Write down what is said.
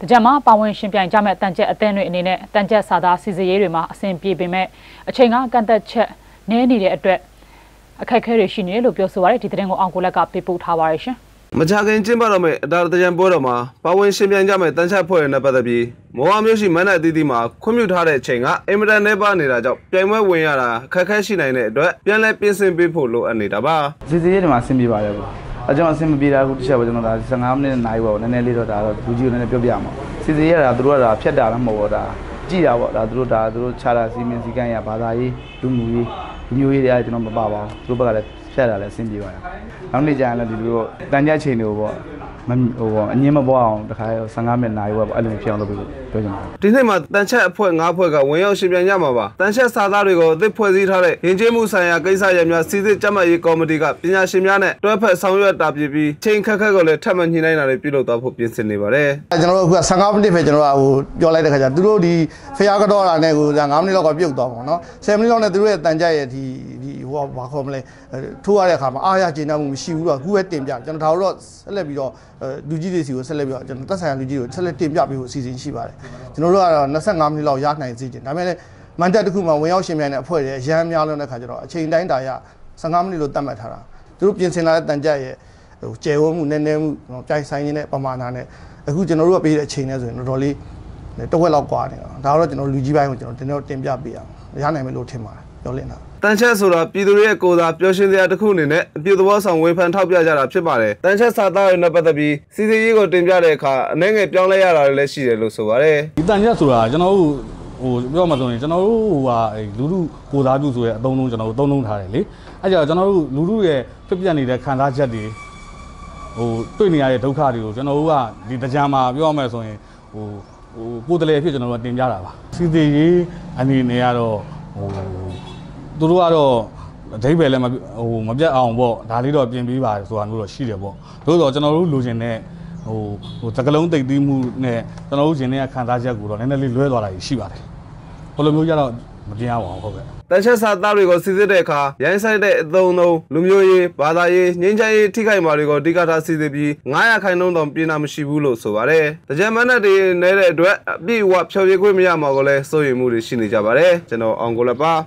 တကြံမှာပါဝင်ရှင်ပြိုင်ကြမဲ့တန်ကျက်အသင်းတွေအနေနဲ့တန်ကျက်စာသားစီစစ်ရေးတွေမှာအဆင်ပြေပေမဲ့အချိန်ကကန့်သက်ချက်နည်းနေတဲ့အတွက်အခက်အခဲတွေရှိနေတယ်လို့ပြောဆိုပါရတဲ့ဒီသတင်းကိုအောင်ကိုလက်ကပေးပို့ထားပါရရှင်မကြခင်ကျင်းပတော့မယ့်အတာတကြံပွဲတော်မှာပါဝင်ရှင်ပြိုင်ကြမယ့်တန်ချက်ဖွဲ့ရတဲ့ပတ်သက်ပြီးမော်ဝါမျိုးရှိမန်းနဲ့အသီးသီးမှာခွင့်ပြုထားတဲ့အချိန်ကအင်မတန်နဲ့ပါနေတာကြောင့်ပြိုင်ပွဲဝင်ရတာခက်ခဲရှိနိုင်တဲ့အတွက်ပြန်လဲပြင်ဆင်ပေးဖို့လိုအပ်နေတာပါစီစီရဲတွေမှာအဆင်ပြေပါတယ်ပေါ့ အဲကျွန်တော်အဆင်မပြေတာအခုတစ်ချက်ပဲကျွန်တော်ဒါ15မိနစ်နိုင်ပေါ့နည်းနည်းလေးတော့ဒါတော့လူကြီးကိုနည်းနည်းပြောပြမှာစီစီရဲတာသူတို့ကဒါဖြတ်တာလည်းမဟုတ်ဘူးဒါကြည်တာပေါ့ဒါသူတို့ဒါသူတို့ခြားတာစီမင်းစီကန်းရဘာသာရေးလူမှုရေးလူမျိုးရေးတွေကကျွန်တော်မပါပါဘူးသူတို့ဘက်ကလည်း ဖြတ်တာလည်းအဆင်ပြေပါတယ်နောက်နေ့ကျရင်လည်းဒီလိုတန်ကြချိန်တွေကိုပေါ့မဟိုပေါ့အငင်းမပွားအောင်တခါ15မိနစ်နိုင်ပေါ့အဲ့လိုဖြစ်အောင်လုပ်ပြီးပြောချင်ပါတယ်ဒီနေ့မှာတန်ချက်အဖွဲ့၅ဖွဲ့ကဝင်ရောက်ရှင်ပြိုင်ကြမှာပါတန်ချက်စာသားတွေကိုအသစ်ဖွဲ့စည်းထားတဲ့ယဉ်ကျေးမှုဆိုင်ရာကိစ္စရပ်များစီစစ်ကြမှတ်ရေးကော်မတီကပညာရှင်များနဲ့တွဲဖက်ဆောင်ရွက်တာပြည်ပြီးချိန်ခက်ခက်ကိုလည်းထပ်မံညှိနှိုင်းတာတွေပြုလုပ်သွားဖို့ပြင်ဆင်နေပါတယ်ကျွန်တော်တို့အခုက15မိနစ်ပဲကျွန်တော်ကဟိုပြောလိုက်တဲ့ခါကျသူတို့ဒီဖျားကတော့တာနဲ့ကို5မိနစ်လောက်ကပြုတ်သွားပါတော့10မိနစ်လောက်နဲ့သူတို့ရဲ့တန်ကြက်ရဲ့ဒီ ဒီဟိုဘာခေါ်မလဲထိုးရတဲ့အခါမှာအားရကျေနပ်မှုမရှိဘူးတော့အခုပဲတင်ပြကျွန်တော်ဒါတော့ဆက်လက်ပြီးတော့လူကြီးတွေစီကိုဆက်လက်ပြီးတော့ကျွန်တော်သက်ဆိုင်ရာလူကြီးကိုဆက်လက်တင်ပြပေးဖို့အစီအစဉ်ရှိပါတယ်ကျွန်တော်တို့ကတော့25မိနစ်လောက်ရနိုင်စေချင်ဒါပေမဲ့လည်းမန်တက်တစ်ခုမှဝင်ရောက်ရှင်မြန်တဲ့အဖွဲ့တွေရမ်းများလို့တဲ့ခါကျတော့အချိန်တိုင်းတာရ15မိနစ်လို့သတ်မှတ်ထားတာသူတို့ပြင်ဆင်လာတဲ့တန်ကြက်ရဲ့ဟိုကျယ်ဝန်းမှုနည်းနည်းမှုကြိုင်ဆိုင်နေတဲ့ပမာဏနဲ့အခုကျွန်တော်တို့ကပေးတဲ့အချိန်နဲ့ဆိုရင်တော်တော်လေးတစ်ဝက်လောက်ကွာနေတာဒါတော့ကျွန်တော်လူကြီးပိုင်းကိုကျွန်တော်တင်တော့တင်ပြပေးအောင်ရနိုင်မယ်လို့ထင်ပါတယ် ပြောလင်းတာတန်ချက်ဆိုတာပြည်သူတွေရဲ့ကိုယ်စားပျော်ရွှင်စရာတစ်ခုအနေနဲ့အပြုသဘောဆောင်ဝေဖန်ထောက်ပြကြတာဖြစ်ပါတယ်။တန်ချက်စာသားတွေနဲ့ပတ်သက်ပြီးစီစီရေးကိုတင်ပြတဲ့အခါအနေငယ်ပြောင်းလဲရတာတွေလည်းရှိတယ်လို့ဆိုပါတယ်။ဒီတန်ရက်ဆိုတာကျွန်တော်တို့ဟိုပြောမှဆိုရင်ကျွန်တော်တို့ဟိုဟာလူလူကိုသားပြုဆိုရဲအသုံးလုံးကျွန်တော်တို့သုံးလုံးထားတယ်လေအဲကြောင့်ကျွန်တော်တို့လူလူရဲ့ဖြစ်ပြနေတဲ့ခံစားချက်တွေဟိုတွေ့နေရတဲ့ဒုက္ခတွေကိုကျွန်တော်တို့ကဒီတရားမှာပြောရမယ်ဆိုရင်ဟိုဟိုကိုယ်တည်းအဖြစ်ကျွန်တော်တို့ကတင်ပြတာပါစီစီရေးအနေနဲ့ကတော့ ဟိုသူတို့ကတော့အဓိပ္ပာယ်လည်းမဟိုမပြတ်အောင်ပေါ့ဒါလေးတော့ပြင်ပေးပါဆိုတာမျိုးတော့ရှိတယ်ပေါ့သို့တော့ကျွန်တော်တို့လိုချင်တဲ့ဟိုဟိုတကလုံးတိတ်သီးမှုနဲ့ကျွန်တော်တို့ရှင်တဲ့ခံစားချက်ကိုတော့နည်းနည်းလေးလွဲသွားတာရှိပါတယ်ဘယ်လိုမျိုးကြတော့ မတင်ရပါဘူးဟုတ်ကဲ့တန်ချက်စာသားတွေကိုစီစစ်တဲ့အခါရိုင်းဆိုင်တဲ့အသုံးအနှုန်းလူမျိုးရေးဘာသာရေးငြိမ်းချမ်းရေးထိခိုက်မှာတွေကိုအဓိကထားစီစစ်ပြီး900ခိုင်နှုန်းတောင်ပြင်တာမရှိဘူးလို့ဆိုပါတယ်။တကြံမန်းနဲ့တွေနေတဲ့အတွက်အပြည့်အဝဖြောပြခွင့်မရမှာကိုလည်းစိုးရိမ်မှုတွေရှိနေကြပါတယ်။ကျွန်တော်အောင်ကိုလည်းပါ